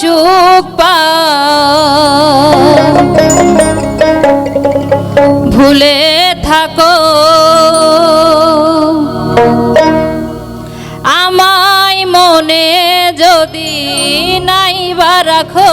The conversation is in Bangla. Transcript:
সুখ ভুলে থাকো। আমায় মনে যদি নাইবা রাখো